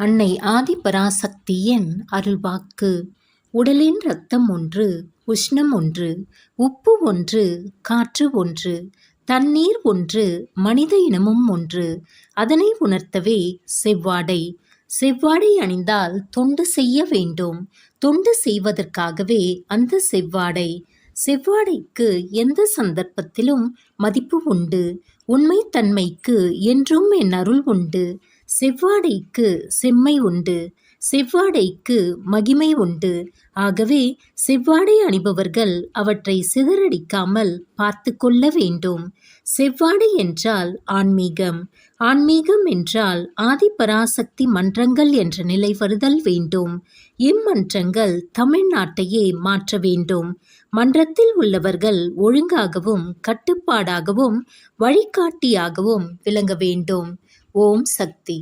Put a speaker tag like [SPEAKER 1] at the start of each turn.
[SPEAKER 1] அன்னை ஆதிபராசக்தியின் அருள்வாக்கு. உடலின் இரத்தம் ஒன்று உஷ்ணம் ஒன்று உப்பு ஒன்று காற்று ஒன்று தண்ணீர் ஒன்று மனித இனமும் ஒன்று. அதனை உணர்த்தவே செவ்வாடை. செவ்வாடை அணிந்தால் தொண்டு செய்ய வேண்டும். தொண்டு செய்வதற்காகவே அந்த செவ்வாடை. செவ்வாடைக்கு எந்த சந்தர்ப்பத்திலும் மதிப்பு உண்டு. உண்மைத்தன்மைக்கு என்றும் என் அருள் உண்டு. செவ்வாடைக்கு செம்மை உண்டு. செவ்வாடைக்கு மகிமை உண்டு. ஆகவே செவ்வாடை அணிபவர்கள் அவற்றை சிதறடிக்காமல் பார்த்து கொள்ள வேண்டும். செவ்வாடை என்றால் ஆன்மீகம். ஆன்மீகம் என்றால் ஆதிபராசக்தி மன்றங்கள் என்ற நிலை வருதல் வேண்டும். இம்மன்றங்கள் தமிழ்நாட்டையே மாற்ற வேண்டும். மன்றத்தில் உள்ளவர்கள் ஒழுங்காகவும் கட்டுப்பாடாகவும் வழிகாட்டியாகவும் விளங்க வேண்டும். ஓம் சக்தி.